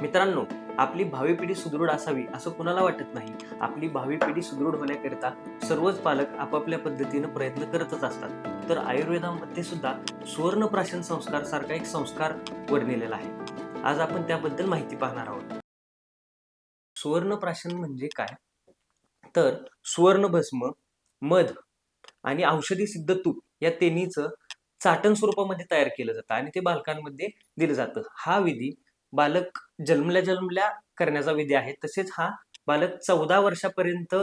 मित्रांनो आपली भावी पिढी सुदृढ असावी असं कुणाला वाटत नाही. आपली भावी पिढी सुदृढ होण्याकरिता सर्वच पालक आपापल्या पद्धतीनं प्रयत्न करतच असतात. तर आयुर्वेदामध्ये सुद्धा सुवर्ण प्राशन संस्कार सारखा एक संस्कार वर्णिलेला आहे. आज आपण त्याबद्दल माहिती पाहणार आहोत. सुवर्ण प्राशन म्हणजे काय? तर सुवर्ण भस्म मध आणि औषधी सिद्ध तूप या तेनीचं चाटण स्वरूपामध्ये तयार केलं जातं आणि ते बालकांमध्ये दिलं जातं. हा विधी बालक जन्मल्या जन्मल्या करण्याचा विधी आहे. तसेच हा बालक चौदा वर्षापर्यंत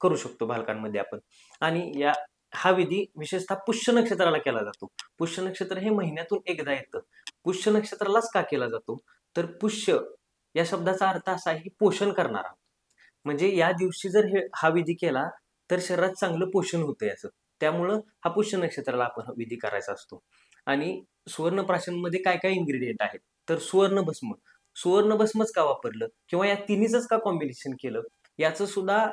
करू शकतो बालकांमध्ये आपण. आणि या हा विधी विशेषतः पुष्य नक्षत्राला केला जातो. पुष्य नक्षत्र हे महिन्यातून एकदा येतं. पुष्य नक्षत्रालाच का केला जातो? तर पुष्य या शब्दाचा अर्थ असा आहे की पोषण करणारा. म्हणजे या दिवशी जर हे हा विधी केला तर शरीरात चांगलं पोषण होतं याचं. त्यामुळं हा पुष्य नक्षत्राला आपण विधी करायचा असतो. आणि सुवर्ण प्राशनमध्ये काय काय इन्ग्रेडियंट आहेत? तर सुवर्ण भस्म. सुवर्ण भस्मच का वापरलं? किंवा या तिन्हीच का कॉम्बिनेशन केलं? याचं सुद्धा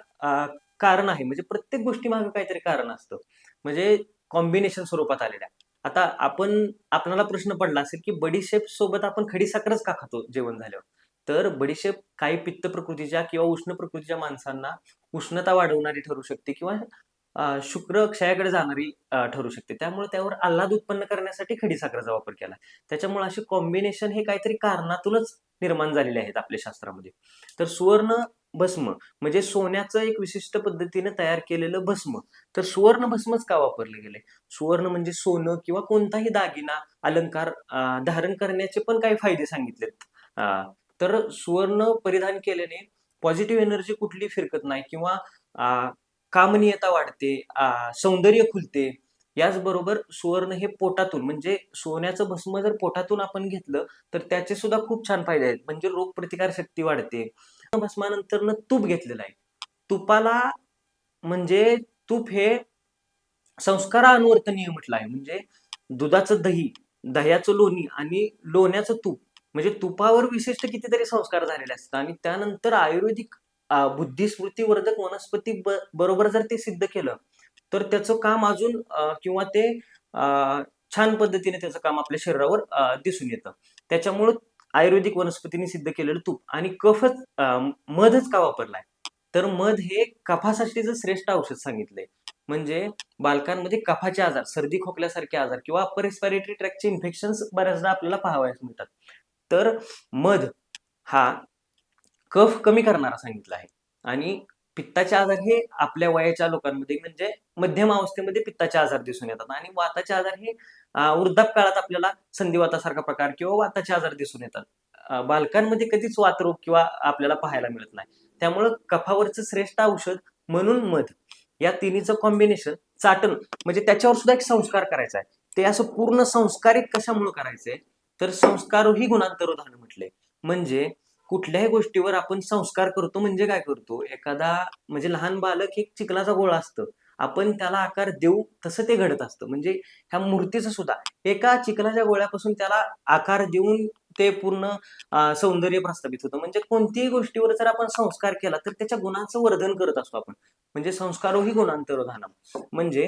कारण आहे. म्हणजे प्रत्येक गोष्टी मागे काहीतरी कारण असतं. म्हणजे कॉम्बिनेशन स्वरूपात आलेल्या. आता आपण आपल्याला प्रश्न पडला असेल की बडीशेप सोबत आपण खडीसाखरच का खातो जेवण झाल्यावर? तर बडीशेप काही पित्त प्रकृतीच्या किंवा उष्ण प्रकृतीच्या माणसांना उष्णता वाढवणारी ठरू शकते किंवा शुक्र क्षयाकडे जाणारी ठरू शकते. त्यामुळे त्यावर आल्हाद उत्पन्न करण्यासाठी खडीसाखरेचा वापर केला. त्याच्यामुळे असे कॉम्बिनेशन हे काहीतरी कारणातूनच निर्माण झालेले आहेत आपल्या शास्त्रामध्ये. तर सुवर्ण भस्म म्हणजे सोन्याचं एक विशिष्ट पद्धतीने तयार केलेलं भस्म तर सुवर्ण भस्मच का वापरले गेले? सुवर्ण म्हणजे सोनं किंवा कोणताही दागिना अलंकार धारण करण्याचे पण काही फायदे सांगितलेत. तर सुवर्ण परिधान केल्याने पॉझिटिव्ह एनर्जी कुठली फिरकत नाही किंवा कामनीयता वाढते सौंदर्य खुलते. याचबरोबर सुवर्ण हे पोटातून म्हणजे सोन्याचं भस्म जर पोटातून आपण घेतलं तर त्याचे सुद्धा खूप छान फायदे आहेत. म्हणजे रोगप्रतिकार शक्ती वाढते. भस्मानंतर तूप घेतलेलं आहे. तुपाला म्हणजे तूप हे संस्कारानुवर्तनीय म्हटलं आहे. म्हणजे दुधाचं दही दह्याचं लोणी आणि लोण्याचं तूप. म्हणजे तुपावर विशिष्ट कितीतरी संस्कार झालेले असतात आणि त्यानंतर आयुर्वेदिक बुद्धिस्मृतीवर्धक वनस्पती ब- बरोबर जर ते सिद्ध केलं तर त्याचं काम अजून किंवा ते छान पद्धतीने त्याचं काम आपल्या शरीरावर दिसून येतं. त्याच्यामुळं आयुर्वेदिक वनस्पतीने सिद्ध केलेलं तूप आणि कफच अं, मधच का वापरलाय? तर मध हे कफासाठीचं श्रेष्ठ औषध सांगितलंय म्हणजे बालकांमध्ये कफाचे आजार सर्दी खोकल्यासारखे आजार किंवा अप्पर रेस्पिरेटरी ट्रॅकचे इन्फेक्शन बऱ्याचदा आपल्याला पाहावयास मिळतात. तर मध हा कफ कमी करणारा सांगितला आहे. आणि पित्ताचे आजार हे आपल्या वयाच्या लोकांमध्ये म्हणजे मध्यम अवस्थेमध्ये पित्ताचे आजार दिसून येतात. आणि वाताचे आजार हे वृद्धाप काळात आपल्याला संधिवातासारखा प्रकार किंवा वाताचे आजार दिसून येतात. बालकांमध्ये कधीच वातरोग किंवा आपल्याला पाहायला मिळत नाही. त्यामुळं कफावरचं श्रेष्ठ औषध म्हणून मध या तिन्हीचं कॉम्बिनेशन चाटण म्हणजे त्याच्यावर सुद्धा एक संस्कार करायचा आहे. ते असं पूर्ण संस्कारित कशामुळे करायचंय? तर संस्कारोही गुणांतरोधान म्हटले. म्हणजे कुठल्याही गोष्टीवर आपण संस्कार करतो म्हणजे काय करतो? एखादा म्हणजे लहान बालक एक चिखलाचा गोळा असतं. आपण त्याला आकार देऊ तसं ते घडत असतं. म्हणजे ह्या मूर्तीचं सुद्धा एका चिखलाच्या गोळ्यापासून त्याला आकार देऊन ते पूर्ण सौंदर्य प्रस्थापित होतं. म्हणजे कोणत्याही गोष्टीवर जर आपण संस्कार केला तर त्याच्या गुणांचं वर्धन करत असतो आपण. म्हणजे संस्कारोही गुणांतरोधानम म्हणजे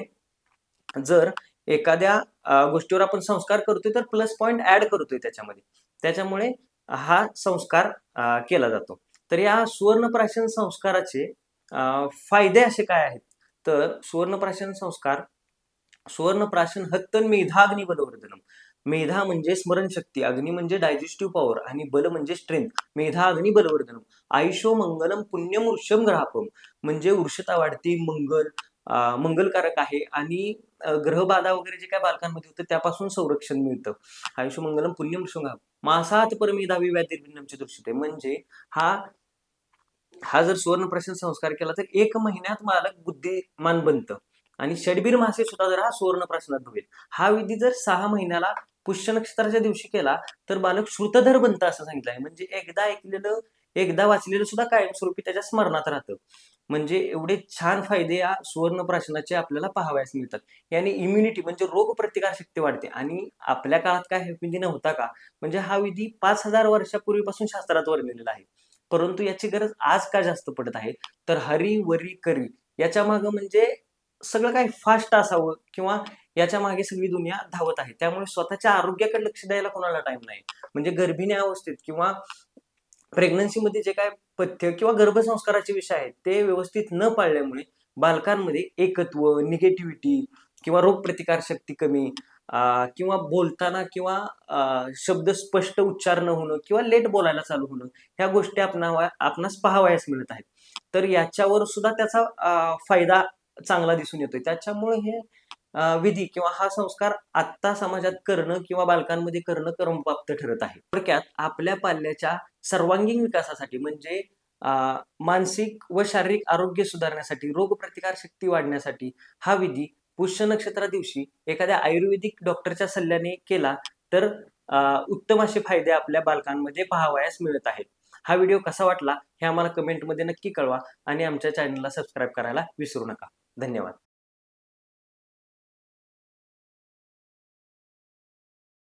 जर एखाद्या गोष्टीवर आपण संस्कार करतोय तर प्लस पॉईंट ऍड करतोय त्याच्यामध्ये. त्याच्यामुळे हा संस्कार केला जातो. तर या सुवर्णप्राशन संस्काराचे फायदे असे काय आहेत? तर सुवर्णप्राशन संस्कार सुवर्णप्राशन हत्तन मेधाग्नी बलवर्धनम. मेधा म्हणजे स्मरणशक्ती अग्नी म्हणजे डायजेस्टिव्ह पॉवर आणि बल म्हणजे स्ट्रेंथ मेधा अग्नी बलवर्धनम. आयुष्यो मंगलम पुण्यम वृषम ग्राहकम म्हणजे वृषता वाढते मंगल मंगलकारक आहे आणि ग्रहबाधा वगैरे जे काय बालकांमध्ये होतं त्यापासून संरक्षण मिळतं. आयुष्य मंगलम पुण्यम शृंगा मासात मासात परमेधावी व्याधिर्भिन्नमची दृश्यते म्हणजे हा हा जर सुवर्णप्राशन संस्कार केला तर एक महिन्यात बालक बुद्धिमान बनतं. आणि षडबीर मासे सुद्धा जर हा सुवर्णप्राशनात भवेल. हा विधी जर सहा महिन्याला पुष्य नक्षत्राच्या दिवशी केला तर बालक श्रुतधर बनतं असं सांगितलं आहे. म्हणजे एकदा ऐकलेलं एकदा वाचलेलं सुद्धा कायमस्वरूपी त्याच्या स्मरणात राहतं. म्हणजे एवढे छान फायदे या सुवर्णप्राशनाचे आपल्याला पाहावयास मिळतात. याने इम्युनिटी म्हणजे रोग प्रतिकार शक्ती वाढते. आणि आपल्या काळात काय हा विधी नव्हता का? म्हणजे हा विधी पाच हजार वर्षापूर्वीपासून शास्त्रात वर्णिलेला आहे. परंतु याची गरज आज का जास्त पडत आहे? तर हरी वरी करी याच्या मागं म्हणजे सगळं काही फास्ट असावं किंवा याच्या मागे सगळी दुनिया धावत आहे. त्यामुळे स्वतःच्या आरोग्याकडे लक्ष द्यायला कोणाला टाइम नाही. म्हणजे गर्भिणी अवस्थेत किंवा प्रेग्नन्सीमध्ये जे काय पथ्य किंवा गर्भसंस्काराचे विषय आहेत ते व्यवस्थित न पाळल्यामुळे बालकांमध्ये एकत्व निगेटिव्हिटी किंवा रोगप्रतिकार शक्ती कमी किंवा बोलताना किंवा शब्द स्पष्ट उच्चार न होणं किंवा लेट बोलायला चालू होणं ह्या गोष्टी आपणावा आपणास पाहावयास मिळत आहेत. तर याच्यावर सुद्धा त्याचा फायदा चांगला दिसून येतोय. त्याच्यामुळे हे विधी किंवा हा संस्कार आत्ता समाजात करणं किंवा बालकांमध्ये करणं क्रमप्राप्त ठरत आहे. थोडक्यात आपल्या पाल्याच्या सर्वांगीण विकासासाठी म्हणजे मानसिक व शारीरिक आरोग्य सुधारण्यासाठी रोगप्रतिकार शक्ती वाढण्यासाठी हा विधी पुष्य नक्षत्रा दिवशी एखाद्या आयुर्वेदिक डॉक्टरच्या सल्ल्याने केला तर उत्तम असे फायदे आपल्या बालकांमध्ये पाहावयास मिळत आहेत. हा व्हिडिओ कसा वाटला हे आम्हाला कमेंटमध्ये नक्की कळवा आणि आमच्या चॅनलला सबस्क्राईब करायला विसरू नका. धन्यवाद.